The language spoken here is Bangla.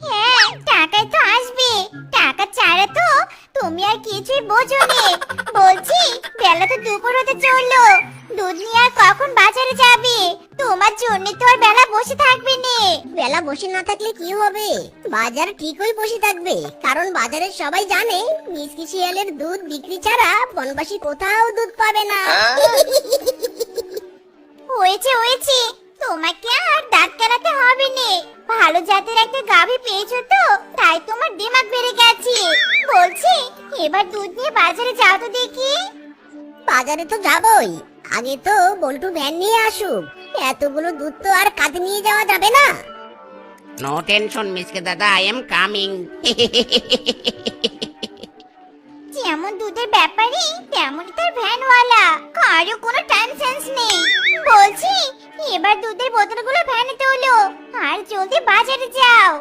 হ্যাঁ টাকাই তো আসবে। টাকা ছাড়া তো তুমি আর কিছুই বোঝো নে। বলছি বেলা তো দুপুর হতে চলল। দুধ নিয়ে আর কখন বাজারে যাবে? তোমার জন্য তো আর বেলা বসে থাকবে নে। বেলা বসে না থাকলে কি হবে? বাজার ঠিকই বসে থাকবে। কারণ বাজারে সবাই জানে মিসকি শিয়ালের দুধ বিক্রি ছাড়া বনবাসী কোথাও দুধ পাবে না। হয়েছে হয়েছে। তোমাকে ভালো জাতের একটা গাভী পেয়েছ তো? তাই তোমার দিমাগ বেড়ে গেছে। বলছি এবার দুধ নিয়ে বাজারে যাও তো দেখি। বাজারে তো যাবই। আগে তো বল্টু ভ্যান নিয়ে আসুক। এতগুলো দুধ তো আর কাঁধে নিয়ে যাওয়া যাবে না। নো টেনশন মিসকে দাদা আই এম কামিং যেমন দুধের ব্যাপারই তেমন তার ভ্যানওয়ালা। কারও কোনো টাইম সেন্স নেই। বলছি এবার দুধের বোতলগুলো জলদি বাজারে যাও।